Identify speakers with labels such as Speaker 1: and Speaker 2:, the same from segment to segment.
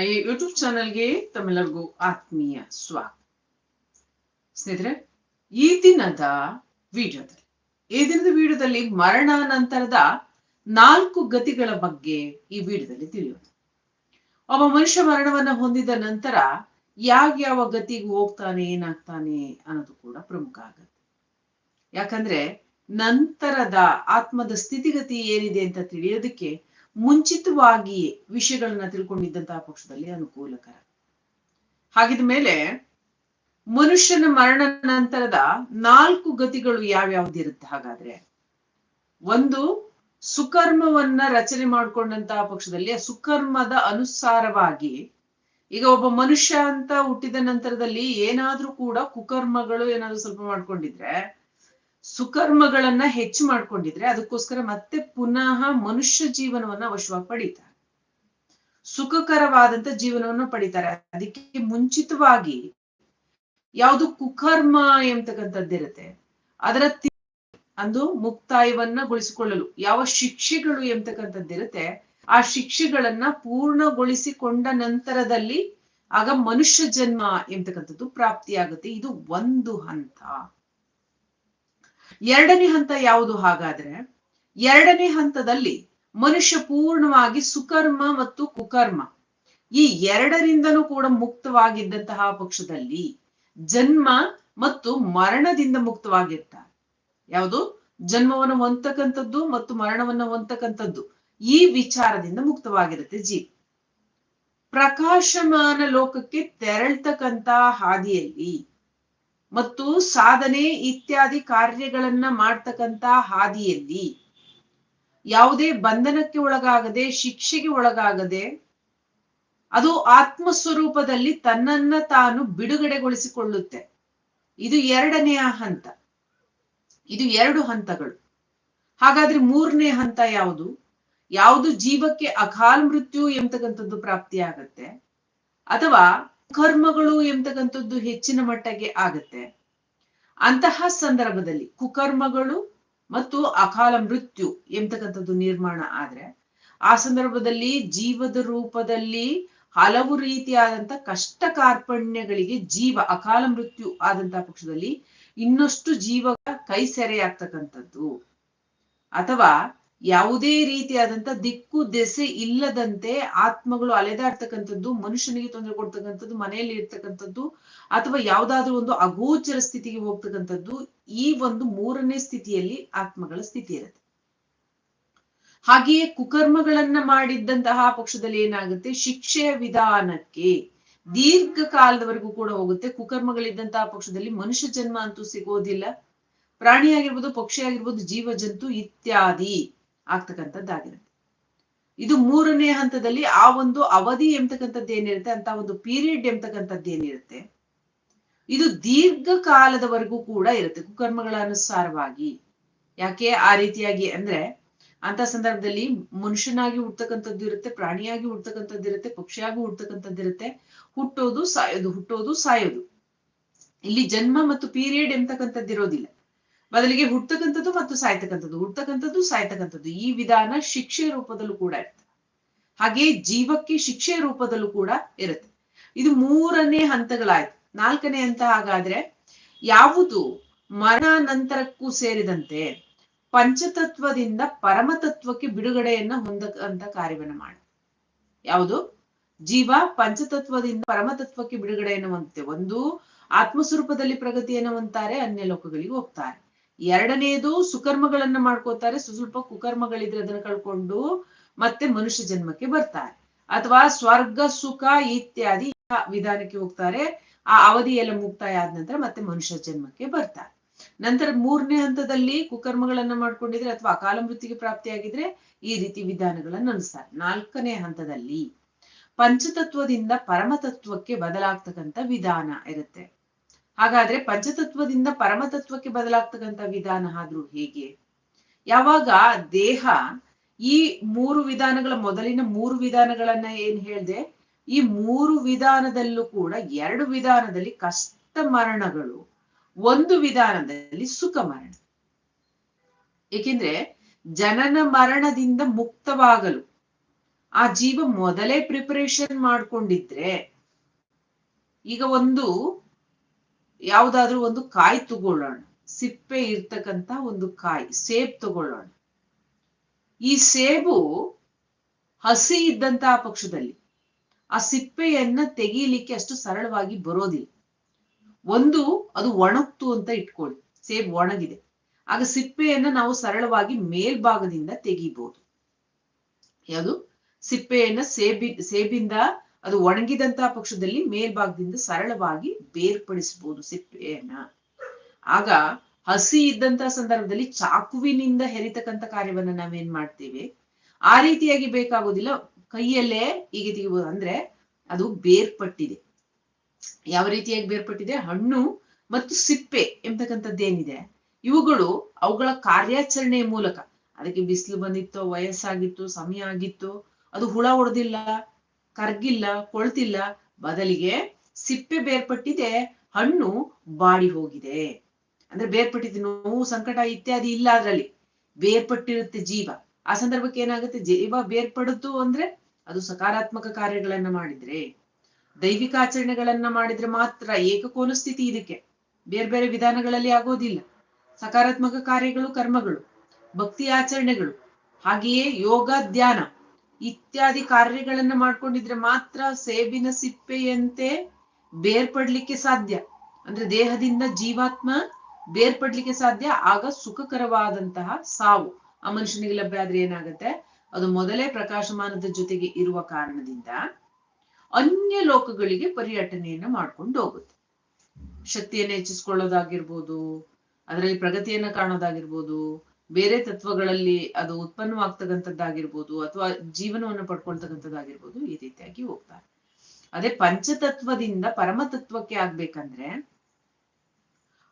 Speaker 1: ಈ ಯೂಟ್ಯೂಬ್ ಚಾನೆಲ್ಗೆ ತಮ್ಮೆಲ್ಲರಿಗೂ ಆತ್ಮೀಯ ಸ್ವಾಗತ. ಸ್ನೇಹಿತರೆ, ಈ ದಿನದ ವಿಡಿಯೋದಲ್ಲಿ, ಈ ದಿನದ ವಿಡಿಯೋದಲ್ಲಿ ಮರಣಾನಂತರದ ನಾಲ್ಕು ಗತಿಗಳ ಬಗ್ಗೆ ಈ ವಿಡಿಯೋದಲ್ಲಿ ತಿಳಿಯೋದು. ಒಬ್ಬ ಮನುಷ್ಯ ಮರಣವನ್ನ ಹೊಂದಿದ ನಂತರ ಯಾವ ಗತಿಗೆ ಹೋಗ್ತಾನೆ, ಏನಾಗ್ತಾನೆ ಅನ್ನೋದು ಕೂಡ ಪ್ರಮುಖ ಆಗತ್ತೆ. ಯಾಕಂದ್ರೆ ನಂತರದ ಆತ್ಮದ ಸ್ಥಿತಿಗತಿ ಏನಿದೆ ಅಂತ ತಿಳಿಯೋದಕ್ಕೆ ಮುಂಚಿತವಾಗಿಯೇ ವಿಷಯಗಳನ್ನ ತಿಳ್ಕೊಂಡಿದ್ದಂತಹ ಪಕ್ಷದಲ್ಲಿ ಅನುಕೂಲಕರ. ಹಾಗಿದ ಮೇಲೆ ಮನುಷ್ಯನ ಮರಣ ನಂತರದ ನಾಲ್ಕು ಗತಿಗಳು ಯಾವ್ಯಾವ್ದಿರುತ್ತೆ ಹಾಗಾದ್ರೆ? ಒಂದು, ಸುಕರ್ಮವನ್ನ ರಚನೆ ಮಾಡ್ಕೊಂಡಂತಹ ಪಕ್ಷದಲ್ಲಿ ಆ ಸುಕರ್ಮದ ಅನುಸಾರವಾಗಿ ಈಗ ಒಬ್ಬ ಮನುಷ್ಯ ಅಂತ ಹುಟ್ಟಿದ ನಂತರದಲ್ಲಿ ಏನಾದ್ರೂ ಕೂಡ ಕುಕರ್ಮಗಳು ಏನಾದ್ರು ಸ್ವಲ್ಪ ಮಾಡ್ಕೊಂಡಿದ್ರೆ ಸುಕರ್ಮಗಳನ್ನ ಹೆಚ್ಚು ಮಾಡ್ಕೊಂಡಿದ್ರೆ ಅದಕ್ಕೋಸ್ಕರ ಮತ್ತೆ ಪುನಃ ಮನುಷ್ಯ ಜೀವನವನ್ನ ವಶವಾಗಿ ಪಡೀತಾರೆ. ಸುಖಕರವಾದಂತ ಜೀವನವನ್ನು ಪಡಿತಾರೆ. ಅದಕ್ಕೆ ಮುಂಚಿತವಾಗಿ ಯಾವುದು ಕುಕರ್ಮ ಎಂಬತಕ್ಕಂಥದ್ದಿರುತ್ತೆ ಅದರ ಅಂದು ಮುಕ್ತಾಯವನ್ನ ಗೊಳಿಸಿಕೊಳ್ಳಲು ಯಾವ ಶಿಕ್ಷೆಗಳು ಎಂಬತಕ್ಕಂಥದ್ದಿರುತ್ತೆ ಆ ಶಿಕ್ಷೆಗಳನ್ನ ಪೂರ್ಣಗೊಳಿಸಿಕೊಂಡ ನಂತರದಲ್ಲಿ ಆಗ ಮನುಷ್ಯ ಜನ್ಮ ಎಂಬತಕ್ಕಂಥದ್ದು ಪ್ರಾಪ್ತಿಯಾಗುತ್ತೆ. ಇದು ಒಂದು ಹಂತ. ಎರಡನೇ ಹಂತ ಯಾವುದು ಹಾಗಾದ್ರೆ? ಎರಡನೇ ಹಂತದಲ್ಲಿ ಮನುಷ್ಯ ಪೂರ್ಣವಾಗಿ ಸುಕರ್ಮ ಮತ್ತು ಕುಕರ್ಮ. ಈ ಎರಡರಿಂದನೂ ಕೂಡ ಮುಕ್ತವಾಗಿದ್ದಂತಹ ಪಕ್ಷದಲ್ಲಿ ಜನ್ಮ ಮತ್ತು ಮರಣದಿಂದ ಮುಕ್ತವಾಗಿರ್ತಾರೆ. ಯಾವುದು? ಜನ್ಮವನ್ನು ಹೊಂದತಕ್ಕಂಥದ್ದು ಮತ್ತು ಮರಣವನ್ನು ಹೊಂದತಕ್ಕಂಥದ್ದು ಈ ವಿಚಾರದಿಂದ ಮುಕ್ತವಾಗಿರುತ್ತೆ ಜೀವ. ಪ್ರಕಾಶಮಾನ ಲೋಕಕ್ಕೆ ತೆರಳ್ತಕ್ಕಂತಹ ಹಾದಿಯಲ್ಲಿ ಮತ್ತು ಸಾಧನೆ ಇತ್ಯಾದಿ ಕಾರ್ಯಗಳನ್ನ ಮಾಡ್ತಕ್ಕಂತ ಹಾದಿಯಲ್ಲಿ ಯಾವುದೇ ಬಂಧನಕ್ಕೆ ಒಳಗಾಗದೆ, ಶಿಕ್ಷೆಗೆ ಒಳಗಾಗದೆ, ಅದು ಆತ್ಮ ಸ್ವರೂಪದಲ್ಲಿ ತನ್ನನ್ನ ತಾನು ಬಿಡುಗಡೆಗೊಳಿಸಿಕೊಳ್ಳುತ್ತೆ. ಇದು ಎರಡನೆಯ ಹಂತ. ಇದು ಎರಡು ಹಂತಗಳು. ಹಾಗಾದ್ರೆ ಮೂರನೇ ಹಂತ ಯಾವುದು? ಯಾವುದು ಜೀವಕ್ಕೆ ಅಕಾಲ ಮೃತ್ಯು ಎಂಬತಕ್ಕಂಥದ್ದು ಪ್ರಾಪ್ತಿಯಾಗತ್ತೆ. ಅಥವಾ ಕರ್ಮಗಳು ಎಂತಕ್ಕಂಥದ್ದು ಹೆಚ್ಚಿನ ಮಟ್ಟಕ್ಕೆ ಆಗತ್ತೆ. ಅಂತಹ ಸಂದರ್ಭದಲ್ಲಿ ಕುಕರ್ಮಗಳು ಮತ್ತು ಅಕಾಲ ಮೃತ್ಯು ಎಂತಕ್ಕಂಥದ್ದು ನಿರ್ಮಾಣ ಆದ್ರೆ, ಆ ಸಂದರ್ಭದಲ್ಲಿ ಜೀವದ ರೂಪದಲ್ಲಿ ಹಲವು ರೀತಿಯಾದಂತ ಕಷ್ಟ ಕಾರ್ಪಣ್ಯಗಳಿಗೆ ಜೀವ, ಅಕಾಲ ಮೃತ್ಯು ಆದಂತಹ ಪಕ್ಷದಲ್ಲಿ ಇನ್ನಷ್ಟು ಜೀವ ಕೈ ಸೆರೆಯಾಗ್ತಕ್ಕಂಥದ್ದು ಅಥವಾ ಯಾವುದೇ ರೀತಿಯಾದಂತ ದಿಕ್ಕು, ದೆಸೆ ಇಲ್ಲದಂತೆ ಆತ್ಮಗಳು ಅಲೆದಾಡ್ತಕ್ಕಂಥದ್ದು, ಮನುಷ್ಯನಿಗೆ ತೊಂದರೆ ಕೊಡ್ತಕ್ಕಂಥದ್ದು, ಮನೆಯಲ್ಲಿ ಇರ್ತಕ್ಕಂಥದ್ದು, ಅಥವಾ ಯಾವ್ದಾದ್ರು ಒಂದು ಅಗೋಚರ ಸ್ಥಿತಿಗೆ ಹೋಗ್ತಕ್ಕಂಥದ್ದು, ಈ ಒಂದು ಮೂರನೇ ಸ್ಥಿತಿಯಲ್ಲಿ ಆತ್ಮಗಳ ಸ್ಥಿತಿ ಇರುತ್ತೆ. ಹಾಗೆಯೇ ಕುಕರ್ಮಗಳನ್ನ ಮಾಡಿದ್ದಂತಹ ಪಕ್ಷದಲ್ಲಿ ಏನಾಗುತ್ತೆ? ಶಿಕ್ಷೆಯ ವಿಧಾನಕ್ಕೆ ದೀರ್ಘ ಕಾಲದವರೆಗೂ ಕೂಡ ಹೋಗುತ್ತೆ. ಕುಕರ್ಮಗಳಿದ್ದಂತಹ ಪಕ್ಷದಲ್ಲಿ ಮನುಷ್ಯ ಜನ್ಮ ಅಂತೂ ಸಿಗೋದಿಲ್ಲ. ಪ್ರಾಣಿ ಆಗಿರ್ಬೋದು ಪಕ್ಷಿ ಆಗಿರ್ಬೋದು ಜೀವ ಜಂತು ಇತ್ಯಾದಿ. ಆಗ್ತಕ್ಕಂಥದ್ದಾಗಿರುತ್ತೆ. ಇದು ಮೂರನೇ ಹಂತದಲ್ಲಿ ಆ ಒಂದು ಅವಧಿ ಎಂಬತಕ್ಕಂಥದ್ದು ಏನಿರುತ್ತೆ ಅಂತ ಒಂದು ಪೀರಿಯಡ್ ಎಂಬತಕ್ಕಂಥದ್ದು ಏನಿರುತ್ತೆ. ಇದು ದೀರ್ಘ ಕಾಲದವರೆಗೂ ಕೂಡ ಇರುತ್ತೆ, ಕುಕರ್ಮಗಳ ಅನುಸಾರವಾಗಿ. ಯಾಕೆ? ಆ ರೀತಿಯಾಗಿ ಅಂದ್ರೆ ಅಂತ ಸಂದರ್ಭದಲ್ಲಿ ಮನುಷ್ಯನಾಗಿ ಹುಡ್ತಕ್ಕಂಥದ್ದು ಇರುತ್ತೆ, ಪ್ರಾಣಿಯಾಗಿ ಹುಡ್ತಕ್ಕಂಥದ್ದು ಇರುತ್ತೆ, ಪಕ್ಷಿಯಾಗಿ ಹುಡ್ತಕ್ಕಂಥದ್ದು ಇರುತ್ತೆ. ಹುಟ್ಟೋದು ಸಾಯೋದು ಹುಟ್ಟೋದು ಸಾಯೋದು. ಇಲ್ಲಿ ಜನ್ಮ ಮತ್ತು ಪೀರಿಯಡ್ ಎಂಬತಕ್ಕಂಥದ್ದು ಇರೋದಿಲ್ಲ. ಬದಲಿಗೆ ಹುಟ್ಟತಕ್ಕಂಥದ್ದು ಮತ್ತು ಸಾಯ್ತಕ್ಕಂಥದ್ದು. ಹುಟ್ಟತಕ್ಕಂಥದ್ದು ಸಾಯ್ತಕ್ಕಂಥದ್ದು. ಈ ವಿಧಾನ ಶಿಕ್ಷೆ ರೂಪದಲ್ಲೂ ಕೂಡ ಇರುತ್ತೆ. ಹಾಗೆ ಜೀವಕ್ಕೆ ಶಿಕ್ಷೆ ರೂಪದಲ್ಲೂ ಕೂಡ ಇರುತ್ತೆ. ಇದು ಮೂರನೇ ಹಂತಗಳಾಯ್ತು. ನಾಲ್ಕನೇ ಹಂತ ಹಾಗಾದ್ರೆ ಯಾವುದು ಮರಣ ನಂತರಕ್ಕೂ ಸೇರಿದಂತೆ ಪಂಚತತ್ವದಿಂದ ಪರಮತತ್ವಕ್ಕೆ ಬಿಡುಗಡೆಯನ್ನ ಹೊಂದಕ್ಕಂತ ಕಾರ್ಯವನ್ನ ಮಾಡ ಯಾವುದು? ಜೀವ ಪಂಚತತ್ವದಿಂದ ಪರಮತತ್ವಕ್ಕೆ ಬಿಡುಗಡೆಯನ್ನು ಹೊಂದುತ್ತೆ. ಒಂದು ಆತ್ಮಸ್ವರೂಪದಲ್ಲಿ ಪ್ರಗತಿಯನ್ನು ಹೊಂದ್ತಾರೆ ಅನ್ಯ ಲೋಕಗಳಿಗೆ ಹೋಗ್ತಾರೆ. ಎರಡನೇದು ಸುಕರ್ಮಗಳನ್ನ ಮಾಡ್ಕೋತಾರೆ. ಸ್ವಲ್ಪ ಕುಕರ್ಮಗಳಿದ್ರೆ ಅದನ್ನ ಕಳ್ಕೊಂಡು ಮತ್ತೆ ಮನುಷ್ಯ ಜನ್ಮಕ್ಕೆ ಬರ್ತಾರೆ. ಅಥವಾ ಸ್ವರ್ಗ, ಸುಖ ಇತ್ಯಾದಿ ವಿಧಾನಕ್ಕೆ ಹೋಗ್ತಾರೆ. ಆ ಅವಧಿಯೆಲ್ಲ ಮುಕ್ತಾಯ ಆದ ನಂತರ ಮತ್ತೆ ಮನುಷ್ಯ ಜನ್ಮಕ್ಕೆ ಬರ್ತಾರೆ. ನಂತರ ಮೂರನೇ ಹಂತದಲ್ಲಿ ಕುಕರ್ಮಗಳನ್ನ ಮಾಡ್ಕೊಂಡಿದ್ರೆ ಅಥವಾ ಅಕಾಲ ಮೃತ್ಯುಗೆ ಪ್ರಾಪ್ತಿಯಾಗಿದ್ರೆ ಈ ರೀತಿ ವಿಧಾನಗಳನ್ನ ಅನಿಸ್ತಾರೆ. ನಾಲ್ಕನೇ ಹಂತದಲ್ಲಿ ಪಂಚತತ್ವದಿಂದ ಪರಮತತ್ವಕ್ಕೆ ಬದಲಾಗ್ತಕ್ಕಂಥ ವಿಧಾನ ಇರುತ್ತೆ. ಹಾಗಾದ್ರೆ ಪಂಚತತ್ವದಿಂದ ಪರಮತತ್ವಕ್ಕೆ ಬದಲಾಗ್ತಕ್ಕಂಥ ವಿಧಾನ ಆದ್ರೂ ಹೇಗೆ? ಯಾವಾಗ ದೇಹ ಈ ಮೂರು ವಿಧಾನಗಳ ಮೊದಲಿನ ಮೂರು ವಿಧಾನಗಳನ್ನ ಏನ್ ಹೇಳ್ದೆ? ಈ ಮೂರು ವಿಧಾನದಲ್ಲೂ ಕೂಡ ಎರಡು ವಿಧಾನದಲ್ಲಿ ಕಷ್ಟ ಮರಣಗಳು, ಒಂದು ವಿಧಾನದಲ್ಲಿ ಸುಖ ಮರಣ. ಏಕೆಂದ್ರೆ ಜನನ ಮರಣದಿಂದ ಮುಕ್ತವಾಗಲು, ಆ ಜೀವ ಮೊದಲೇ ಪ್ರಿಪರೇಷನ್ ಮಾಡ್ಕೊಂಡಿದ್ರೆ, ಈಗ ಒಂದು ಯಾವ್ದಾದ್ರೂ ಒಂದು ಕಾಯಿ ತಗೊಳ್ಳೋಣ. ಸಿಪ್ಪೆ ಇರ್ತಕ್ಕಂತ ಒಂದು ಕಾಯಿ, ಸೇಬ್ ತಗೊಳ್ಳೋಣ. ಈ ಸೇಬು ಹಸಿ ಇದ್ದಂತಹ ಪಕ್ಷದಲ್ಲಿ ಆ ಸಿಪ್ಪೆಯನ್ನ ತೆಗೀಲಿಕ್ಕೆ ಅಷ್ಟು ಸರಳವಾಗಿ ಬರೋದಿಲ್ಲ. ಒಂದು, ಅದು ಒಣಗ್ತು ಅಂತ ಇಟ್ಕೊಳ್ಳಿ. ಸೇಬ್ ಒಣಗಿದೆ. ಆಗ ಸಿಪ್ಪೆಯನ್ನ ನಾವು ಸರಳವಾಗಿ ಮೇಲ್ಭಾಗದಿಂದ ತೆಗಿಬಹುದು ಯಾವುದು? ಸಿಪ್ಪೆಯನ್ನ ಸೇಬಿ, ಸೇಬಿಂದ ಅದು ಒಣಗಿದಂತಹ ಪಕ್ಷದಲ್ಲಿ ಮೇಲ್ಭಾಗದಿಂದ ಸರಳವಾಗಿ ಬೇರ್ಪಡಿಸಬಹುದು ಸಿಪ್ಪೆಯನ್ನ. ಆಗ ಹಸಿ ಇದ್ದಂತಹ ಸಂದರ್ಭದಲ್ಲಿ ಚಾಕುವಿನಿಂದ ಹೆರಿತಕ್ಕಂಥ ಕಾರ್ಯವನ್ನ ನಾವೇನ್ ಮಾಡ್ತೀವಿ? ಆ ರೀತಿಯಾಗಿ ಬೇಕಾಗೋದಿಲ್ಲ. ಕೈಯಲ್ಲೇ ಹೀಗೆ ತೆಗಿಬಹುದು. ಅಂದ್ರೆ ಅದು ಬೇರ್ಪಟ್ಟಿದೆ. ಯಾವ ರೀತಿಯಾಗಿ ಬೇರ್ಪಟ್ಟಿದೆ? ಹಣ್ಣು ಮತ್ತು ಸಿಪ್ಪೆ ಎಂಬತಕ್ಕಂಥದ್ದೇನಿದೆ ಇವುಗಳು ಅವುಗಳ ಕಾರ್ಯಾಚರಣೆಯ ಮೂಲಕ. ಅದಕ್ಕೆ ಬಿಸಿಲು ಬಂದಿತ್ತು, ವಯಸ್ಸಾಗಿತ್ತು, ಸಮಯ ಆಗಿತ್ತು, ಅದು ಹುಳ ಹೊಡೆದಿಲ್ಲ ಕರ್ಗಿಲ್ಲ, ಕೊಳ್ತಿಲ್ಲ, ಬದಲಿಗೆ ಸಿಪ್ಪೆ ಬೇರ್ಪಟ್ಟಿದೆ, ಹಣ್ಣು ಬಾಡಿ ಹೋಗಿದೆ. ಅಂದ್ರೆ ಬೇರ್ಪಟ್ಟಿದೆ ನೋವು, ಸಂಕಟ ಇತ್ಯಾದಿ ಇಲ್ಲ ಅದರಲ್ಲಿ. ಬೇರ್ಪಟ್ಟಿರುತ್ತೆ ಜೀವ. ಆ ಸಂದರ್ಭಕ್ಕೆ ಏನಾಗುತ್ತೆ? ಜೀವ ಬೇರ್ಪಡುತ್ತು ಅಂದ್ರೆ ಅದು ಸಕಾರಾತ್ಮಕ ಕಾರ್ಯಗಳನ್ನ ಮಾಡಿದ್ರೆ. ದೈವಿಕ ಆಚರಣೆಗಳನ್ನ ಮಾಡಿದ್ರೆ ಮಾತ್ರ ಏಕಕೋನ ಸ್ಥಿತಿ ಇದಕ್ಕೆ. ಬೇರೆ ಬೇರೆ ವಿಧಾನಗಳಲ್ಲಿ ಆಗೋದಿಲ್ಲ. ಸಕಾರಾತ್ಮಕ ಕಾರ್ಯಗಳು ಕರ್ಮಗಳು, ಭಕ್ತಿ ಆಚರಣೆಗಳು. ಹಾಗೆಯೇ ಯೋಗ, ಧ್ಯಾನ. ಇತ್ಯಾದಿ ಕಾರ್ಯಗಳನ್ನ ಮಾಡ್ಕೊಂಡಿದ್ರೆ ಮಾತ್ರ ಸೇಬಿನ ಸಿಪ್ಪೆಯಂತೆ ಬೇರ್ಪಡ್ಲಿಕ್ಕೆ ಸಾಧ್ಯ. ಅಂದ್ರೆ ದೇಹದಿಂದ ಜೀವಾತ್ಮ ಬೇರ್ಪಡ್ಲಿಕ್ಕೆ ಸಾಧ್ಯ, ಆಗ ಸುಖಕರವಾದಂತಹ ಸಾವು. ಆ ಮನುಷ್ಯನಿಗೆ ಲಭ್ಯ ಆದ್ರೆ ಏನಾಗುತ್ತೆ? ಅದು ಮೊದಲೇ ಪ್ರಕಾಶಮಾನದ ಜೊತೆಗೆ ಇರುವ ಕಾರಣದಿಂದ ಅನ್ಯ ಲೋಕಗಳಿಗೆ ಪರ್ಯಟನೆಯನ್ನ ಮಾಡ್ಕೊಂಡು ಹೋಗುತ್ತೆ. ಶಕ್ತಿಯನ್ನ ಹೆಚ್ಚಿಸ್ಕೊಳ್ಳೋದಾಗಿರ್ಬೋದು, ಅದರಲ್ಲಿ ಪ್ರಗತಿಯನ್ನ ಕಾಣೋದಾಗಿರ್ಬೋದು ಬೇರೆ ತತ್ವಗಳಲ್ಲಿ ಅದು ಉತ್ಪನ್ನವಾಗ್ತಕ್ಕಂಥದ್ದಾಗಿರ್ಬೋದು ಅಥವಾ ಜೀವನವನ್ನು ಪಡ್ಕೊಳ್ತಕ್ಕಂಥದ್ದಾಗಿರ್ಬೋದು ಈ ರೀತಿಯಾಗಿ ಹೋಗ್ತಾರೆ. ಅದೇ ಪಂಚತತ್ವದಿಂದ ಪರಮತತ್ವಕ್ಕೆ ಆಗ್ಬೇಕಂದ್ರೆ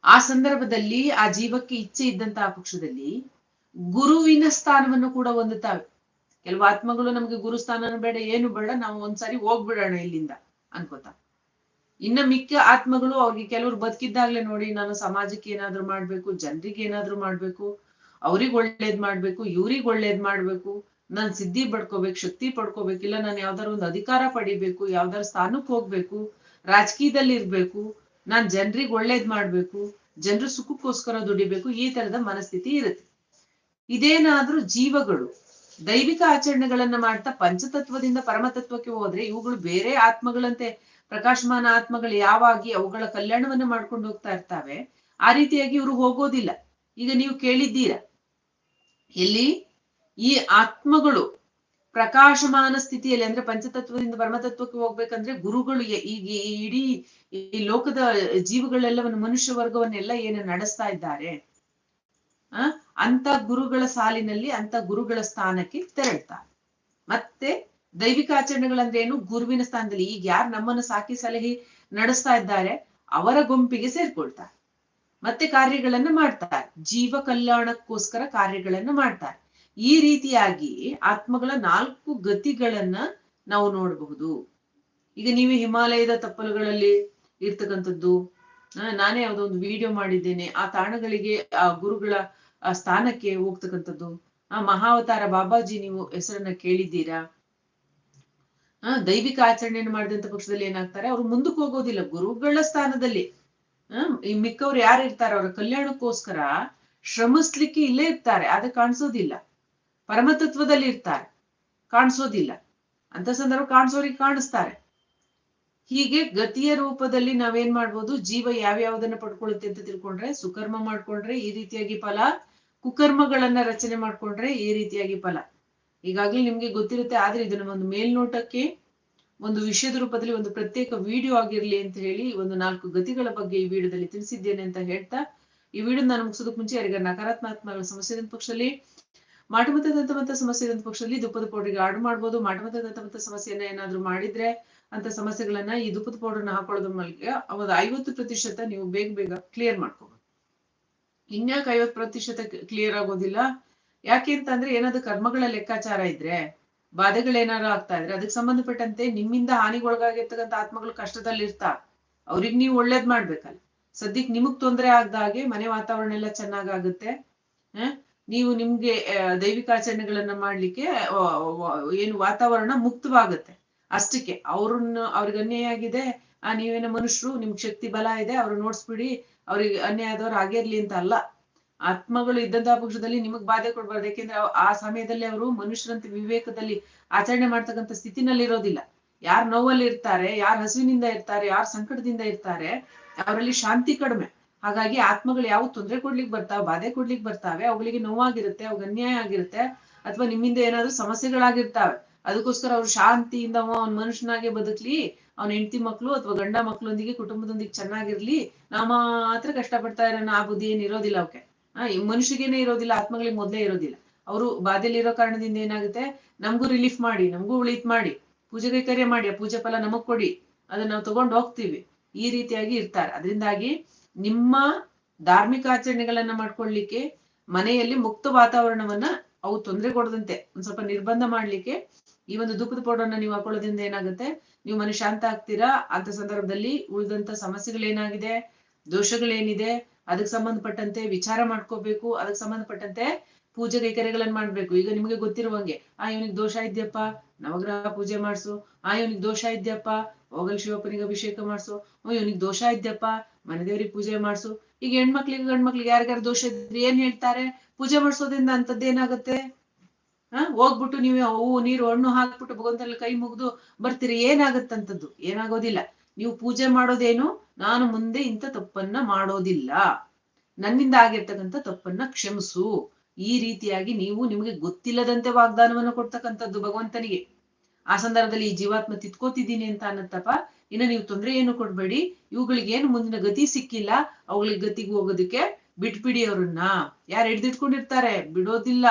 Speaker 1: ಆ ಸಂದರ್ಭದಲ್ಲಿ, ಆ ಜೀವಕ್ಕೆ ಇಚ್ಛೆ ಇದ್ದಂತಹ ಪಕ್ಷದಲ್ಲಿ ಗುರುವಿನ ಸ್ಥಾನವನ್ನು ಕೂಡ ಹೊಂದುತ್ತವೆ. ಕೆಲವು ಆತ್ಮಗಳು ನಮ್ಗೆ ಗುರು ಸ್ಥಾನನೂ ಬೇಡ, ಏನು ಬೇಡ, ನಾವು ಒಂದ್ಸಾರಿ ಹೋಗ್ಬಿಡೋಣ ಇಲ್ಲಿಂದ ಅನ್ಕೋತ ಇನ್ನ ಮಿಕ್ಕ ಆತ್ಮಗಳು ಅವ್ರಿಗೆ ಕೆಲವ್ರು ಬದುಕಿದ್ದಾಗ್ಲೇ ನೋಡಿ, ನಾನು ಸಮಾಜಕ್ಕೆ ಏನಾದ್ರು ಮಾಡ್ಬೇಕು, ಜನರಿಗೆ ಏನಾದ್ರು ಮಾಡ್ಬೇಕು ಅವ್ರಿಗೆ ಒಳ್ಳೇದ್ ಮಾಡ್ಬೇಕು, ಇವ್ರಿಗೆ ಒಳ್ಳೇದ್ ಮಾಡ್ಬೇಕು, ನಾನ್ ಸಿದ್ಧಿ ಪಡ್ಕೋಬೇಕು, ಶಕ್ತಿ ಪಡ್ಕೋಬೇಕು, ಇಲ್ಲ ನಾನು ಯಾವ್ದಾರು ಒಂದು ಅಧಿಕಾರ ಪಡಿಬೇಕು ಯಾವ್ದಾರು ಸ್ಥಾನಕ್ಕೆ ಹೋಗ್ಬೇಕು, ರಾಜಕೀಯದಲ್ಲಿ ಇರ್ಬೇಕು, ನಾನ್ ಜನರಿಗೆ ಒಳ್ಳೇದ್ ಮಾಡ್ಬೇಕು, ಜನರ ಸುಖಕ್ಕೋಸ್ಕರ ದುಡಿಬೇಕು, ಈ ತರದ ಮನಸ್ಥಿತಿ ಇರುತ್ತೆ. ಇದೇನಾದ್ರೂ ಜೀವಗಳು, ದೈವಿಕ ಆಚರಣೆಗಳನ್ನ ಮಾಡ್ತಾ ಪಂಚತತ್ವದಿಂದ ಪರಮತತ್ವಕ್ಕೆ ಹೋದ್ರೆ ಇವುಗಳು ಬೇರೆ ಆತ್ಮಗಳಂತೆ, ಪ್ರಕಾಶಮಾನ ಆತ್ಮಗಳು ಯಾವಾಗಿ ಅವುಗಳ ಕಲ್ಯಾಣವನ್ನ ಮಾಡ್ಕೊಂಡು ಹೋಗ್ತಾ ಇರ್ತಾವೆ, ಆ ರೀತಿಯಾಗಿ ಇವರು ಹೋಗೋದಿಲ್ಲ. ಈಗ ನೀವು ಕೇಳಿದ್ದೀರ? ಎಲ್ಲಿ? ಈ ಆತ್ಮಗಳು ಪ್ರಕಾಶಮಾನ ಸ್ಥಿತಿಯಲ್ಲಿ ಅಂದ್ರೆ ಪಂಚತತ್ವದಿಂದ ಪರಮತತ್ವಕ್ಕೆ ಹೋಗ್ಬೇಕಂದ್ರೆ ಗುರುಗಳು ಈಗ ಇಡೀ ಈ ಲೋಕದ ಜೀವಗಳೆಲ್ಲವನ್ನು ಮನುಷ್ಯ ವರ್ಗವನ್ನೆಲ್ಲ ಏನು ನಡೆಸ್ತಾ ಇದ್ದಾರೆ? ಆ? ಅಂತ ಗುರುಗಳ ಸಾಲಿನಲ್ಲಿ ಅಂತ ಗುರುಗಳ ಸ್ಥಾನಕ್ಕೆ ತೆರಳ್ತಾರೆ. ಮತ್ತೆ ದೈವಿಕ ಆಚರಣೆಗಳಂದ್ರೆ ಏನು? ಗುರುವಿನ ಸ್ಥಾನದಲ್ಲಿ. ಈಗ ಯಾರು ನಮ್ಮನ್ನು ಸಾಕಿ ಸಲಹೆ ನಡೆಸ್ತಾ ಇದ್ದಾರೆ, ಅವರ ಗುಂಪಿಗೆ ಸೇರ್ಕೊಳ್ತಾರೆ. ಮತ್ತೆ ಕಾರ್ಯಗಳನ್ನ ಮಾಡ್ತಾರೆ. ಜೀವ ಕಲ್ಯಾಣಕ್ಕೋಸ್ಕರ ಕಾರ್ಯಗಳನ್ನ ಮಾಡ್ತಾರೆ. ಈ ರೀತಿಯಾಗಿ ಆತ್ಮಗಳ ನಾಲ್ಕು ಗತಿಗಳನ್ನ ನಾವು ನೋಡಬಹುದು. ಈಗ ನೀವು ಹಿಮಾಲಯದ ತಪ್ಪಲುಗಳಲ್ಲಿ ಇರ್ತಕ್ಕಂಥದ್ದು ನಾನೇ ಯಾವುದೋ ಒಂದು ವಿಡಿಯೋ ಮಾಡಿದ್ದೇನೆ, ಆ ತಾಣಗಳಿಗೆ ಆ ಗುರುಗಳ ಸ್ಥಾನಕ್ಕೆ ಹೋಗ್ತಕ್ಕಂಥದ್ದು, ಆ ಮಹಾವತಾರ ಬಾಬಾಜಿ ನೀವು ಹೆಸರನ್ನ ಕೇಳಿದ್ದೀರಾ? ಆ, ದೈವಿಕ ಆಚರಣೆಯನ್ನು ಮಾಡಿದಂತ ಪಕ್ಷದಲ್ಲಿ ಏನಾಗ್ತಾರೆ? ಅವ್ರು ಮುಂದಕ್ಕೆ ಹೋಗೋದಿಲ್ಲ, ಗುರುಗಳ ಸ್ಥಾನದಲ್ಲಿ. ಈ ಮಿಕ್ಕವ್ರು ಯಾರು ಇರ್ತಾರೆ ಅವರ ಕಲ್ಯಾಣಕ್ಕೋಸ್ಕರ ಶ್ರಮಿಸ್ಲಿಕ್ಕೆ ಇಲ್ಲೇ ಇರ್ತಾರೆ, ಆದ್ರೆ ಕಾಣಿಸೋದಿಲ್ಲ. ಪರಮತತ್ವದಲ್ಲಿ ಇರ್ತಾರೆ, ಕಾಣಿಸೋದಿಲ್ಲ. ಅಂತ ಸಂದರ್ಭ ಕಾಣಿಸೋರಿಗೆ ಕಾಣಿಸ್ತಾರೆ. ಹೀಗೆ ಗತಿಯ ರೂಪದಲ್ಲಿ ನಾವೇನ್ ಮಾಡ್ಬೋದು, ಜೀವ ಯಾವ್ಯಾವುದನ್ನ ಪಡ್ಕೊಳ್ಳುತ್ತೆ ಅಂತ ತಿಳ್ಕೊಂಡ್ರೆ, ಸುಕರ್ಮ ಮಾಡ್ಕೊಂಡ್ರೆ ಈ ರೀತಿಯಾಗಿ ಫಲ, ಕುಕರ್ಮಗಳನ್ನ ರಚನೆ ಮಾಡ್ಕೊಂಡ್ರೆ ಈ ರೀತಿಯಾಗಿ ಫಲ. ಈಗಾಗ್ಲೇ ನಿಮ್ಗೆ ಗೊತ್ತಿರುತ್ತೆ, ಆದ್ರೆ ಇದನ್ನ ಒಂದು ಮೇಲ್ನೋಟಕ್ಕೆ ಒಂದು ವಿಷಯದ ರೂಪದಲ್ಲಿ ಒಂದು ಪ್ರತ್ಯೇಕ ವಿಡಿಯೋ ಆಗಿರ್ಲಿ ಅಂತ ಹೇಳಿ ಒಂದು ನಾಲ್ಕು ಗತಿಗಳ ಬಗ್ಗೆ ಈ ವಿಡಿಯೋದಲ್ಲಿ ತಿಳಿಸಿದ್ದೇನೆ ಅಂತ ಹೇಳ್ತಾ, ಈ ವಿಡಿಯೋ ನಾನು ಮುಗಿಸೋದಕ್ಕೆ ಮುಂಚೆ ಯಾರಿಗಾರ ನಕಾರಾತ್ಮಕ ಸಮಸ್ಯೆ ಪಕ್ಷದಲ್ಲಿ ಮಾಟಮತ ದಂತಮಂತ ಸಮಸ್ಯೆ ಪಕ್ಷದಲ್ಲಿ ದುಪ್ಪದ ಪೌಡರ್ಗೆ ಆರ್ಡರ್ ಮಾಡ್ಬೋದು. ಮಾಟಮತ ದಂತಮಂತ ಸಮಸ್ಯೆಯನ್ನ ಏನಾದ್ರು ಮಾಡಿದ್ರೆ ಅಂತ ಸಮಸ್ಯೆಗಳನ್ನ ಈ ದುಪ್ಪದ ಪೌಡರ್ನ ಹಾಕೊಳ್ಳೋದ್ರ ಮೂಲಕ ಒಂದು ಐವತ್ತು ಪ್ರತಿಶತ ನೀವು ಬೇಗ ಬೇಗ ಕ್ಲಿಯರ್ ಮಾಡ್ಕೋಬಹುದು ಇನ್ಯಾಕೆ ಐವತ್ತು ಪ್ರತಿಶತ ಕ್ಲಿಯರ್ ಆಗೋದಿಲ್ಲ. ಯಾಕೆ ಅಂತಂದ್ರೆ ಏನಾದ್ರು ಕರ್ಮಗಳ ಲೆಕ್ಕಾಚಾರ ಇದ್ರೆ ಬಾಧೆಗಳೇನಾರು ಆಗ್ತಾ ಇದ್ರೆ ಅದಕ್ಕೆ ಸಂಬಂಧಪಟ್ಟಂತೆ ನಿಮ್ಮಿಂದ ಹಾನಿಗೊಳಗಾಗಿರ್ತಕ್ಕಂಥ ಆತ್ಮಗಳು ಕಷ್ಟದಲ್ಲಿ ಇರ್ತಾ, ಅವ್ರಿಗೆ ನೀವು ಒಳ್ಳೇದ್ ಮಾಡ್ಬೇಕಲ್ಲ. ಸದ್ಯಕ್ ನಿಮಗ್ ತೊಂದರೆ ಆಗ್ದ ಹಾಗೆ ಮನೆ ವಾತಾವರಣ ಎಲ್ಲ ಚೆನ್ನಾಗಾಗುತ್ತೆ. ಹಾ? ನೀವು ನಿಮ್ಗೆ ದೈವಿಕ ಆಚರಣೆಗಳನ್ನ ಮಾಡ್ಲಿಕ್ಕೆ ಏನು ವಾತಾವರಣ ಮುಕ್ತವಾಗುತ್ತೆ. ಅಷ್ಟಕ್ಕೆ ಅವ್ರನ್ನ, ಅವ್ರಿಗೆ ಅನ್ಯಾಯ ಆಗಿದೆ, ಆ, ನೀವೇನೋ ಮನುಷ್ಯರು, ನಿಮ್ಗೆ ಶಕ್ತಿ ಬಲ ಇದೆ ಅವ್ರು ನೋಡ್ಸ್ಬಿಡಿ, ಅವ್ರಿಗೆ ಅನ್ಯಾಯ ಆದವ್ರು ಆಗಿರ್ಲಿ ಅಂತ ಅಲ್ಲ. ಆತ್ಮಗಳು ಇದ್ದಂತಹ ಪಕ್ಷದಲ್ಲಿ ನಿಮಗ್ ಬಾಧೆ ಕೊಡ್ಬಾರ್ದು. ಯಾಕೆಂದ್ರೆ ಆ ಸಮಯದಲ್ಲಿ ಅವರು ಮನುಷ್ಯರಂತೆ ವಿವೇಕದಲ್ಲಿ ಆಚರಣೆ ಮಾಡ್ತಕ್ಕಂಥ ಸ್ಥಿತಿನಲ್ಲಿ ಇರೋದಿಲ್ಲ. ಯಾರ್ ನೋವಲ್ಲಿ ಇರ್ತಾರೆ, ಯಾರ್ ಹಸುವಿನಿಂದ ಇರ್ತಾರೆ, ಯಾರ್ ಸಂಕಟದಿಂದ ಇರ್ತಾರೆ, ಅವರಲ್ಲಿ ಶಾಂತಿ ಕಡಿಮೆ. ಹಾಗಾಗಿ ಆತ್ಮಗಳು ಯಾವ ತೊಂದರೆ ಕೊಡ್ಲಿಕ್ಕೆ ಬರ್ತಾವೆ, ಬಾಧೆ ಕೊಡ್ಲಿಕ್ಕೆ ಬರ್ತಾವೆ, ಅವುಗಳಿಗೆ ನೋವಾಗಿರುತ್ತೆ, ಅವ್ಗ ಅನ್ಯಾಯ ಆಗಿರುತ್ತೆ, ಅಥವಾ ನಿಮ್ಮಿಂದ ಏನಾದ್ರೂ ಸಮಸ್ಯೆಗಳಾಗಿರ್ತಾವೆ. ಅದಕ್ಕೋಸ್ಕರ ಅವ್ರು ಶಾಂತಿಯಿಂದ ಅವನ್ ಮನುಷ್ಯನಾಗೆ ಬದುಕ್ಲಿ, ಅವ್ನ ಹೆಂಡತಿ ಮಕ್ಳು ಅಥವಾ ಗಂಡ ಮಕ್ಳೊಂದಿಗೆ ಕುಟುಂಬದೊಂದಿಗೆ ಚೆನ್ನಾಗಿರ್ಲಿ ನಾ ಮಾತ್ರ ಕಷ್ಟಪಡ್ತಾ ಇರೋಣ, ಆ ಬುದ್ಧಿ ಏನ್ ಇರೋದಿಲ್ಲ ಅವಕ್ಕೆ ಆ ಮನುಷ್ಯಗೇನೆ ಇರೋದಿಲ್ಲ, ಆತ್ಮಗಳಿಗೆ ಮೊದ್ಲೇ ಇರೋದಿಲ್ಲ. ಅವರು ಬಾಧೆಲಿರೋ ಕಾರಣದಿಂದ ಏನಾಗುತ್ತೆ? ನಮಗೂ ರಿಲೀಫ್ ಮಾಡಿ, ನಮಗೂ ಉಳಿತ್ ಮಾಡಿ. ಪೂಜೆ ಕೈಕರ್ಯ ಮಾಡಿ, ಆ ಪೂಜೆ ಫಲ ನಮಗ್ ಕೊಡಿ. ಅದನ್ನ ನಾವು ತಗೊಂಡು ಹೋಗ್ತೀವಿ. ಈ ರೀತಿಯಾಗಿ ಇರ್ತಾರೆ. ಅದರಿಂದಾಗಿ ನಿಮ್ಮ ಧಾರ್ಮಿಕ ಆಚರಣೆಗಳನ್ನ ಮಾಡ್ಕೊಳ್ಲಿಕ್ಕೆ, ಮನೆಯಲ್ಲಿ ಮುಕ್ತ ವಾತಾವರಣವನ್ನ ಅವು ತೊಂದರೆ ಕೊಡದಂತೆ, ಒಂದ್ ಸ್ವಲ್ಪ ನಿರ್ಬಂಧ ಮಾಡ್ಲಿಕ್ಕೆ ಈ ಒಂದು ದುಃಖದ ಪೌಡರ್ನ ನೀವು ಹಾಕೊಳ್ಳೋದ್ರಿಂದ ಏನಾಗುತ್ತೆ? ನೀವು ಮನೆ ಶಾಂತ ಆಗ್ತೀರಾ? ಅಂತ ಸಂದರ್ಭದಲ್ಲಿ ಉಳಿದಂತ ಸಮಸ್ಯೆಗಳೇನಾಗಿದೆ? ದೋಷಗಳೇನಿದೆ? ಅದಕ್ಕೆ ಸಂಬಂಧಪಟ್ಟಂತೆ ವಿಚಾರ ಮಾಡ್ಕೋಬೇಕು, ಅದಕ್ಕೆ ಸಂಬಂಧಪಟ್ಟಂತೆ ಪೂಜೆ ಕೈಕರ್ಯಗಳನ್ನ ಮಾಡ್ಬೇಕು. ಈಗ ನಿಮ್ಗೆ ಗೊತ್ತಿರುವಂಗೆ, ಆ ಇವನಿಗೆ ದೋಷ ಇದ್ಯಪ್ಪ, ನವಗ್ರಹ ಪೂಜೆ ಮಾಡ್ಸು. ಆ ಇವನಿಗೆ ದೋಷ ಇದ್ಯಪ್ಪ, ಹೋಗಲ್ ಶಿವಪ್ಪನಿಗೆ ಅಭಿಷೇಕ ಮಾಡ್ಸು. ಹ್ಮ್ ಇವನಿಗೆ ದೋಷ ಇದ್ಯಪ್ಪ, ಮನೆ ದೇವ್ರಿಗೆ ಪೂಜೆ ಮಾಡ್ಸು. ಈಗ ಹೆಣ್ಮಕ್ಳಿಗೆ ಗಂಡ್ಮಕ್ಳಿಗೆ ಯಾರಿಗಾರು ದೋಷ ಇದ್ರೆ ಏನ್ ಹೇಳ್ತಾರೆ? ಪೂಜೆ ಮಾಡ್ಸೋದ್ರಿಂದ ಅಂತದ್ದೇನಾಗುತ್ತೆ ಹ, ಹೋಗ್ಬಿಟ್ಟು ನೀವು ಹೂವು ನೀರು, ಹಣ್ಣು ಹಾಕ್ಬಿಟ್ಟು ಭಗವಂತನಲ್ಲಿ ಕೈ ಮುಗ್ದು ಬರ್ತೀರಿ. ಏನಾಗತ್ತಂತದ್ದು ಏನಾಗೋದಿಲ್ಲ. ನೀವು ಪೂಜೆ ಮಾಡೋದೇನು? ನಾನು ಮುಂದೆ ಇಂಥ ತಪ್ಪನ್ನ ಮಾಡೋದಿಲ್ಲ. ನನ್ನಿಂದ ಆಗಿರ್ತಕ್ಕಂಥ ತಪ್ಪನ್ನ ಕ್ಷಮಿಸು. ಈ ರೀತಿಯಾಗಿ ನೀವು ನಿಮಗೆ ಗೊತ್ತಿಲ್ಲದಂತೆ ವಾಗ್ದಾನವನ್ನು ಕೊಡ್ತಕ್ಕಂಥದ್ದು ಭಗವಂತನಿಗೆ. ಆ ಸಂದರ್ಭದಲ್ಲಿ ಈ ಜೀವಾತ್ಮ ತಿತ್ಕೋತಿದ್ದೀನಿ ಅಂತ ಅನ್ನತ್ತಪ್ಪ. ಇನ್ನು ನೀವು ತೊಂದರೆ ಏನು ಕೊಡ್ಬೇಡಿ. ಇವುಗಳಿಗೆ ಏನು ಮುಂದಿನ ಗತಿ ಸಿಕ್ಕಿಲ್ಲ. ಅವುಗಳಿಗೆ ಗತಿಗೆ ಹೋಗೋದಕ್ಕೆ ಬಿಟ್ಬಿಡಿ ಅವ್ರನ್ನ ಯಾರು ಹಿಡ್ದಿಟ್ಕೊಂಡಿರ್ತಾರೆ? ಬಿಡೋದಿಲ್ಲ.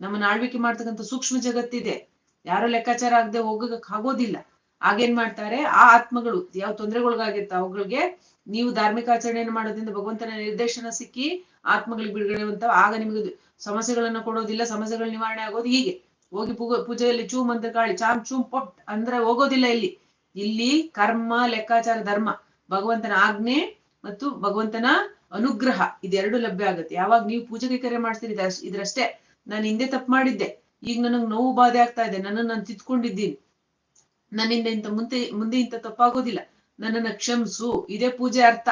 Speaker 1: ನಮ್ಮನ್ನ ಆಳ್ವಿಕೆ ಮಾಡ್ತಕ್ಕಂಥ ಸೂಕ್ಷ್ಮ ಜಗತ್ತಿದೆ. ಯಾರೋ ಲೆಕ್ಕಾಚಾರ ಆಗದೆ ಹೋಗಕ್ ಆಗೋದಿಲ್ಲ ಆಗೇನ್ ಮಾಡ್ತಾರೆ? ಆ ಆತ್ಮಗಳು, ಯಾವ ತೊಂದರೆಗೊಳಗಾಗಿರ್ತ ಅವುಗಳಿಗೆ ನೀವು ಧಾರ್ಮಿಕ ಆಚರಣೆಯನ್ನು ಮಾಡೋದ್ರಿಂದ ಭಗವಂತನ ನಿರ್ದೇಶನ ಸಿಕ್ಕಿ ಆತ್ಮಗಳಿಗೆ ಬಿಡುಗಡೆ ಅಂತ ಆಗ ನಿಮಗೆ ಸಮಸ್ಯೆಗಳನ್ನ ಕೊಡೋದಿಲ್ಲ, ಸಮಸ್ಯೆಗಳ ನಿವಾರಣೆ ಆಗೋದು ಹೀಗೆ. ಹೋಗಿ ಪೂಜೆಯಲ್ಲಿ ಚೂ ಮಂತ್ರ ಕಾಳಿ, ಚಾಮ್ ಚೂಮ್ ಪೊಟ್ ಅಂದ್ರೆ ಹೋಗೋದಿಲ್ಲ ಇಲ್ಲಿ. ಇಲ್ಲಿ ಕರ್ಮ, ಲೆಕ್ಕಾಚಾರ, ಧರ್ಮ. ಭಗವಂತನ ಆಜ್ಞೆ ಮತ್ತು ಭಗವಂತನ ಅನುಗ್ರಹ, ಇದೆರಡು ಲಭ್ಯ ಆಗುತ್ತೆ. ಯಾವಾಗ ನೀವು ಪೂಜೆಗೆ ಕರೆ ಮಾಡ್ತೀರಿ ಇದ್ರಷ್ಟೇ. ನಾನು ಹಿಂದೆ ತಪ್ಪು ಮಾಡಿದ್ದೆ. ಈಗ ನನಗ್ ನೋವು ಬಾಧೆ ಆಗ್ತಾ ಇದೆ. ನನ್ನನ್ನು ನಾನು ತಿತ್ಕೊಂಡಿದ್ದೀನಿ ನನ್ನಿಂದ ಇಂತ ಮುಂದೆ ಮುಂದೆ ಇಂತ ತಪ್ಪಾಗೋದಿಲ್ಲ. ನನ್ನನ್ನ ಕ್ಷಮಿಸು. ಇದೇ ಪೂಜೆ ಅರ್ಥ.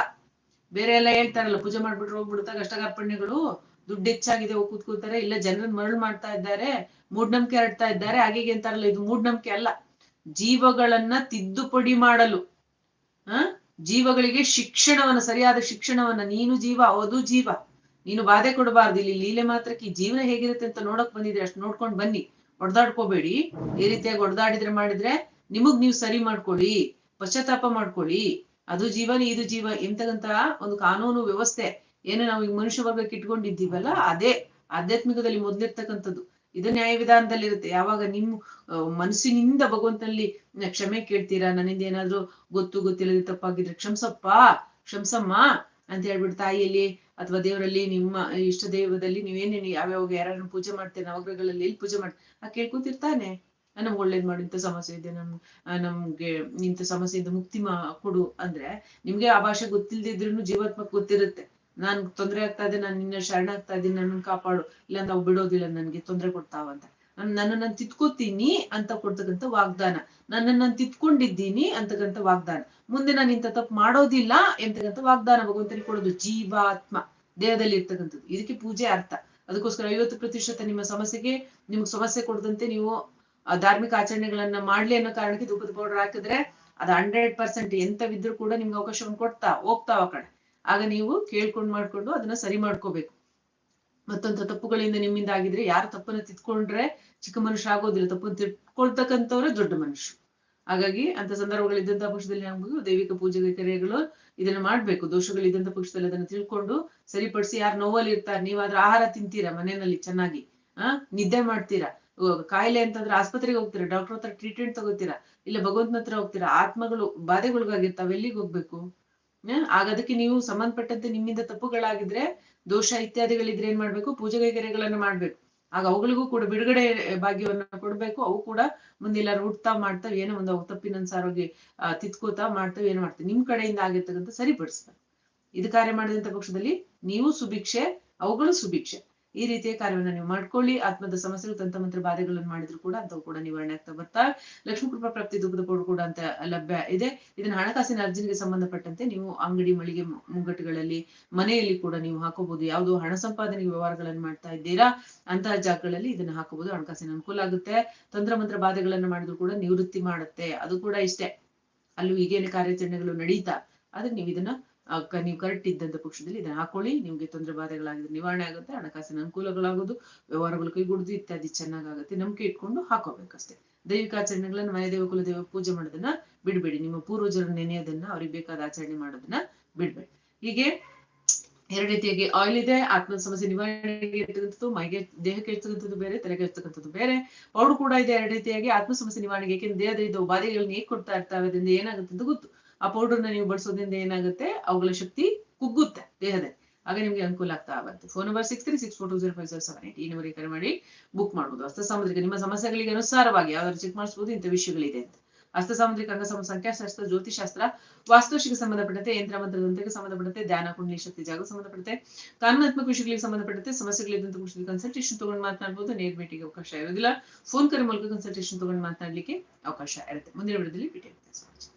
Speaker 1: ಬೇರೆ ಎಲ್ಲ ಹೇಳ್ತಾರಲ್ಲ, ಪೂಜೆ ಮಾಡ್ಬಿಟ್ರೆ ಹೋಗ್ಬಿಡುತ್ತಾ ಕಷ್ಟಕಾರ್ಪಣ್ಯಗಳು ದುಡ್ಡು ಹೆಚ್ಚಾಗಿದೆ, ಹೋಗಿ ಕೂತ್ಕೊಳ್ತಾರೆ. ಇಲ್ಲ ಜನರನ್ನ ಮರಳು ಮಾಡ್ತಾ ಇದ್ದಾರೆ ಮೂಢನಂಬಿಕೆ ಹರಡ್ತಾ ಇದ್ದಾರೆ ಹಾಗೆ ಅಂತಾರಲ್ಲ, ಇದು ಮೂಢನಂಬಿಕೆ ಅಲ್ಲ. ಜೀವಗಳನ್ನ ತಿದ್ದುಪಡಿ ಮಾಡಲು ಆ ಜೀವಗಳಿಗೆ ಶಿಕ್ಷಣವನ್ನ, ಸರಿಯಾದ ಶಿಕ್ಷಣವನ್ನ, ನೀನು ಜೀವ, ಅದು ಜೀವ. ನೀನು ಬಾಧೆ ಕೊಡಬಾರ್ದು. ಇಲ್ಲಿ ಲೀಲೆ ಮಾತ್ರಕ್ಕೆ ಜೀವನ ಹೇಗಿರುತ್ತೆ ಅಂತ ನೋಡಕ್ ಬಂದಿದ್ರೆ ಅಷ್ಟು ನೋಡ್ಕೊಂಡು ಬನ್ನಿ. ಹೊಡೆದಾಡ್ಕೋಬೇಡಿ ಈ ರೀತಿಯಾಗಿ ಹೊಡೆದಾಡಿದ್ರೆ ಮಾಡಿದ್ರೆ ನಿಮಗ್ ನೀವು ಸರಿ ಮಾಡ್ಕೊಳ್ಳಿ, ಪಶ್ಚಾತ್ತಾಪ ಮಾಡ್ಕೊಳ್ಳಿ, ಅದು ಜೀವನ ಇದು ಜೀವ ಎಂತಕ್ಕಂತ ಒಂದು ಕಾನೂನು ವ್ಯವಸ್ಥೆ ಏನು ನಾವು ಈಗ ಮನುಷ್ಯ ವರ್ಗಕ್ಕೆ ಇಟ್ಕೊಂಡಿದ್ದೀವಲ್ಲ, ಅದೇ ಆಧ್ಯಾತ್ಮಿಕದಲ್ಲಿ ಮೊದ್ಲಿರ್ತಕ್ಕಂಥದ್ದು. ಇದು ನ್ಯಾಯ ವಿಧಾನದಲ್ಲಿರುತ್ತೆ. ಯಾವಾಗ ನಿಮ್ ಮನಸ್ಸಿನಿಂದ ಭಗವಂತನಲ್ಲಿ ಕ್ಷಮೆ ಕೇಳ್ತೀರಾ? ನನ್ನಿಂದ ಏನಾದ್ರೂ ಗೊತ್ತು, ಗೊತ್ತಿಲ್ಲದೆ ತಪ್ಪಾಗಿದ್ರೆ ಕ್ಷಮಸಪ್ಪ, ಕ್ಷಮಸಮ್ಮ ಅಂತ ಹೇಳ್ಬಿಟ್ಟು ತಾಯಿಯಲ್ಲಿ ಅಥವಾ ದೇವರಲ್ಲಿ ನಿಮ್ಮ ಇಷ್ಟ ದೇವದಲ್ಲಿ ನೀವೇನೇನು ಯಾವ್ಯಾವ ಯಾರನ್ನ ಪೂಜೆ ಮಾಡ್ತೀರಾ, ನವಗ್ರಹಗಳಲ್ಲಿ ಎಲ್ಲಿ ಪೂಜೆ ಮಾಡ್ತೀರಾ? ಆ ಕೇಳ್ಕೊತಿರ್ತಾನೆ. ನಮ್ಗೆ ಒಳ್ಳೇದ್ ಮಾಡು, ಇಂಥ ಸಮಸ್ಯೆ ಇದೆ, ನಮ್ ನಮ್ಗೆ ಇಂಥ ಸಮಸ್ಯೆಯಿಂದ ಮುಕ್ತಿ ಮಾ, ಕೊಡು ಅಂದ್ರೆ ನಿಮ್ಗೆ ಆ ಭಾಷೆ ಗೊತ್ತಿಲ್ದಿದ್ರು ಜೀವಾತ್ಮಕ್ ಗೊತ್ತಿರುತ್ತೆ. ನಾನ್ ತೊಂದ್ರೆ ಆಗ್ತಾ ಇದೆ, ನಾನು ನಿನ್ನ ಶರಣ ಆಗ್ತಾ ಇದ್ದೀನಿ ನನ್ನನ್ನು ಕಾಪಾಡು, ಇಲ್ಲ ನಾವು ಬಿಡೋದಿಲ್ಲ, ನನ್ಗೆ ತೊಂದ್ರೆ ಕೊಡ್ತಾವಂತ ನಾನು ನನ್ನ ನಾನು ತಿತ್ಕೋತೀನಿ ಅಂತ ಕೊಡ್ತಕ್ಕಂಥ ವಾಗ್ದಾನ. ನನ್ನ ನಾನು ತಿತ್ಕೊಂಡಿದ್ದೀನಿ ಅಂತಕ್ಕಂಥ ವಾಗ್ದಾನ. ಮುಂದೆ ನಾನು ಇಂಥ ತಪ್ಪು ಮಾಡೋದಿಲ್ಲ ಎಂತಕ್ಕಂಥ ವಾಗ್ದಾನ ಭಗವಂತನಿಗೆ ಕೊಡೋದು, ಜೀವಾತ್ಮ, ದೇಹದಲ್ಲಿ ಇರ್ತಕ್ಕಂಥದ್ದು. ಇದಕ್ಕೆ ಪೂಜೆ ಅರ್ಥ. ಅದಕ್ಕೋಸ್ಕರ ಐವತ್ತು ಪ್ರತಿಶತ ನಿಮ್ಮ ಸಮಸ್ಯೆಗೆ, ನಿಮ್ಗೆ ಸಮಸ್ಯೆ ಕೊಡದಂತೆ ನೀವು ಧಾರ್ಮಿಕ ಆಚರಣೆಗಳನ್ನ ಮಾಡ್ಲಿ ಅನ್ನೋ ಕಾರಣಕ್ಕೆ ಧೂಪದ ಪೌಡರ್ ಹಾಕಿದ್ರೆ ಅದು ಹಂಡ್ರೆಡ್ ಪರ್ಸೆಂಟ್ ಎಂತವಿದ್ರು ಕೂಡ ನಿಮ್ಗೆ ಅವಕಾಶವನ್ನು ಕೊಡ್ತಾ ಹೋಗ್ತಾವ ಕಡೆ ಆಗ ನೀವು ಕೇಳ್ಕೊಂಡ್ ಮಾಡ್ಕೊಂಡು ಅದನ್ನ ಸರಿ ಮಾಡ್ಕೋಬೇಕು. ಮತ್ತೊಂದು ತಪ್ಪುಗಳಿಂದ ನಿಮ್ಮಿಂದ ಆಗಿದ್ರೆ ಯಾರು ತಪ್ಪನ್ನ ತಿದ್ಕೊಂಡ್ರೆ ಚಿಕ್ಕ ಮನುಷ್ಯ ಆಗೋದಿಲ್ಲ. ತಪ್ಪನ್ನು ತಿಳ್ಕೊಳ್ತಕ್ಕಂಥವ್ರೆ ದೊಡ್ಡ ಮನುಷ್ಯ. ಹಾಗಾಗಿ ಅಂತ ಸಂದರ್ಭಗಳಿದ್ದಂತ ಪಕ್ಷದಲ್ಲಿ ಆಗ್ಬೋದು, ದೈವಿಕ ಪೂಜೆ ಕರೆಗಳು ಇದನ್ನ ಮಾಡ್ಬೇಕು. ದೋಷಗಳಿದ್ದಂತ ಪಕ್ಷದಲ್ಲಿ ಅದನ್ನ ತಿಳ್ಕೊಂಡು ಸರಿಪಡಿಸಿ ಯಾರು ನೋವಲ್ಲಿ ಇರ್ತಾರೆ, ನೀವಾದ್ರೆ ಆಹಾರ ತಿಂತೀರಾ ಮನೆಯಲ್ಲಿ ಚೆನ್ನಾಗಿ? ಆ? ನಿದ್ದೆ ಮಾಡ್ತೀರಾ? ಕಾಯಿಲೆ ಅಂತಂದ್ರೆ ಆಸ್ಪತ್ರೆಗೆ ಹೋಗ್ತೀರಾ? ಡಾಕ್ಟರ್ ಹತ್ರ ಟ್ರೀಟ್ಮೆಂಟ್ ತಗೋತೀರಾ? ಇಲ್ಲ ಭಗವಂತನ ಹತ್ರ ಹೋಗ್ತೀರಾ? ಆತ್ಮಗಳು ಬಾಧೆಗೊಳಗಾಗಿರ್ತಾವೆ ಎಲ್ಲಿಗೆ ಹೋಗ್ಬೇಕು? ಆಗ ಅದಕ್ಕೆ ನೀವು ಸಂಬಂಧಪಟ್ಟಂತೆ ನಿಮ್ಮಿಂದ ತಪ್ಪುಗಳಾಗಿದ್ರೆ, ದೋಷ ಇತ್ಯಾದಿಗಳಿದ್ರೆ ಏನ್ ಮಾಡ್ಬೇಕು? ಪೂಜೆ ಕೈಕರ್ಯಗಳನ್ನ ಮಾಡ್ಬೇಕು. ಆಗ ಅವುಗಳಿಗೂ ಕೂಡ ಬಿಡುಗಡೆ ಭಾಗ್ಯವನ್ನ ಕೊಡ್ಬೇಕು. ಅವು ಕೂಡ ಮುಂದೆ ಎಲ್ಲಾರು ಹುಡ್ತಾ ಮಾಡ್ತಾವ್, ಏನೋ ಒಂದು ಅವು ತಪ್ಪಿನನ್ಸಾರೋಗಿ ತಿತ್ಕೋತಾ ಮಾಡ್ತಾವ್, ಏನೋ ಮಾಡ್ತಾವೆ? ನಿಮ್ ಕಡೆಯಿಂದ ಆಗಿರ್ತಕ್ಕಂಥ ಸರಿಪಡಿಸ್ತಾರೆ ಇದು ಕಾರ್ಯ ಮಾಡಿದಂತ ಪಕ್ಷದಲ್ಲಿ ನೀವು ಸುಭಿಕ್ಷೆ, ಅವುಗಳು ಸುಭಿಕ್ಷೆ. ಈ ರೀತಿಯ ಕಾರ್ಯವನ್ನು ನೀವು ಮಾಡ್ಕೊಳ್ಳಿ. ಆತ್ಮದ ಸಮಸ್ಯೆಗಳು, ತಂತ್ರಮಂತ್ರ ಬಾಧೆಗಳನ್ನು ಮಾಡಿದ್ರು ಕೂಡ ಅಂತವು ಕೂಡ ನಿವಾರಣೆ ಆಗ್ತಾ ಬರ್ತಾ ಲಕ್ಷ್ಮೀ ಕೃಪಾ ಪ್ರಾಪ್ತಿ ದುಃಖದ ಕೂಡ ಅಂತ ಲಭ್ಯ ಇದೆ. ಇದನ್ನ ಹಣಕಾಸಿನ ಅರ್ಜಿನಿಗೆ ಸಂಬಂಧಪಟ್ಟಂತೆ ನೀವು ಅಂಗಡಿ ಮಳಿಗೆ ಮುಂಗಟ್ಟುಗಳಲ್ಲಿ, ಮನೆಯಲ್ಲಿ ಕೂಡ ನೀವು ಹಾಕೋಬಹುದು ಯಾವುದು ಹಣ ಸಂಪಾದನೆ ವ್ಯವಹಾರಗಳನ್ನು ಮಾಡ್ತಾ ಇದ್ದೀರಾ, ಅಂತಹ ಜಾಗಗಳಲ್ಲಿ ಇದನ್ನ ಹಾಕಬಹುದು ಹಣಕಾಸಿನ ಅನುಕೂಲ ಆಗುತ್ತೆ. ತಂತ್ರಮಂತ್ರ ಬಾಧೆಗಳನ್ನು ಮಾಡಿದ್ರು ಕೂಡ ನಿವೃತ್ತಿ ಮಾಡುತ್ತೆ. ಅದು ಕೂಡ ಇಷ್ಟೇ. ಅಲ್ಲೂ ಈಗೇನು ಕಾರ್ಯಾಚರಣೆಗಳು ನಡೀತಾ ಆದ್ರೆ ನೀವು ಇದನ್ನ ನೀವು ಕರೆಕ್ಟ್ ಇದ್ದಂತ ಪಕ್ಷದಲ್ಲಿ ಇದನ್ನ ಹಾಕೊಳ್ಳಿ, ನಿಮ್ಗೆ ತೊಂದರೆ ಬಾಧೆಗಳಾಗಿದ್ರೆ ನಿವಾರಣೆ ಆಗುತ್ತೆ, ಹಣಕಾಸಿನ ಅನುಕೂಲಗಳಾಗೋದು, ವ್ಯವಹಾರಗಳು ಕೈಗೂಡುದು ಇತ್ಯಾದಿ ಚೆನ್ನಾಗಾಗುತ್ತೆ, ನಂಬಿಕೆ ಇಟ್ಕೊಂಡು ಹಾಕೋಬೇಕಷ್ಟೇ. ದೈವಿಕ ಆಚರಣೆಗಳನ್ನ ಮನೆದೇವ ಕುಲದೇವ ಪೂಜೆ ಮಾಡೋದನ್ನ ಬಿಡ್ಬೇಡಿ, ನಿಮ್ಮ ಪೂರ್ವಜರ ನೆನೆಯೋದನ್ನ, ಅವ್ರಿಗೆ ಬೇಕಾದ ಆಚರಣೆ ಮಾಡೋದನ್ನ ಬಿಡ್ಬೇಡಿ. ಹೀಗೆ ಎರಡು ರೀತಿಯಾಗಿ ಆಯಿಲ್ ಇದೆ ಆತ್ಮ ಸಮಸ್ಯೆ ನಿವಾರಣೆಗೆ ಇರ್ತಕ್ಕಂಥದ್ದು, ಮೈಗೆ, ದೇಹಕ್ಕೆ ಇರ್ತಕ್ಕಂಥದ್ದು ಬೇರೆ, ತಲೆಗೆ ಇರ್ತಕ್ಕಂಥದ್ದು ಬೇರೆ. ಪೌಡರ್ ಕೂಡ ಇದೆ, ಎರಡು ರೀತಿಯಾಗಿ ಆತ್ಮ ಸಮಸ್ಯೆ ನಿವಾರಣೆಗೆ, ಏಕೆಂದ್ರೆ ದೇಹದ ಉಪಾಧಿಗಳನ್ನ ಹೇಗೆ ಕೊಡ್ತಾ ಇರ್ತಾವೆ, ಅದರಿಂದ ಏನಾಗುತ್ತೆ ಅಂತ ಗೊತ್ತು. ಆ ಪೌಡರ್ನ ನೀವು ಬಳಸೋದ್ರಿಂದ ಏನಾಗುತ್ತೆ? ಅವುಗಳ ಶಕ್ತಿ ಕುಗ್ಗುತ್ತೆ ದೇಹದಲ್ಲಿ. ಆಗ ನಿಮ್ಗೆ ಅನುಕೂಲ ಆಗ್ತಾ ಬಂತು. Phone number six three six four two zero five zero seven eight ಈ ನಂಬರ್ ಕರೆ ಮಾಡಿ ಬುಕ್ ಮಾಡಬಹುದು ಹಸ್ತ ಸಾಮುದ್ರಿಕ, ನಿಮ್ಮ ಸಮಸ್ಯೆಗಳಿಗೆ ಅನುಸಾರವಾಗಿ ಯಾವ್ದಾದ್ರು ಚೆಕ್ ಮಾಡಿಸಬಹುದು ಇಂಥ ವಿಷಯಗಳಿದೆ ಅಂತ. ಹಸ್ತ ಸಾಮುದ್ರಿಕ ಅಂಗ ಸಮ ಸಂಖ್ಯಾಶಾಸ್ತ್ರ ಜ್ಯೋತಿಶಾಸ್ತ್ರ ವಾಸ್ತುಶಿಗೆ ಸಂಬಂಧಪಟ್ಟಂತೆ, ಯಂತ್ರ ಮಂತ್ರದಂತೆಗೆ ಸಂಬಂಧಪಟ್ಟಂತೆ, ಧ್ಯಾನ ಕುಂಡಲಿ ಶಕ್ತಿ, ಜಾಗ ಸಂಬಂಧಪಟ್ಟಂತೆ, ಕಾನೂನಾತ್ಮಕ ವಿಷಯಗಳಿಗೆ ಸಂಬಂಧಪಟ್ಟಂತೆ ಸಮಸ್ಯೆಗಳಿದ್ದಂತ ವಿಷಯದಲ್ಲಿ ಕನ್ಸಲ್ಟೇಷನ್ ತಗೊಂಡು ಮಾತನಾಡಬಹುದು ನೇರ ಭೇಟಿಗೆ ಅವಕಾಶ ಇರೋದಿಲ್ಲ. ಫೋನ್ ಕರೆ ಮೂಲಕ ಕನ್ಸಲ್ಟೇಷನ್ ತಗೊಂಡು ಮಾತನಾಡಲಿಕ್ಕೆ ಅವಕಾಶ ಇರುತ್ತೆ. ಮುಂದಿನ ವಿಡಿಯೋದಲ್ಲಿ ಭೇಟಿ ಆಗುತ್ತೆ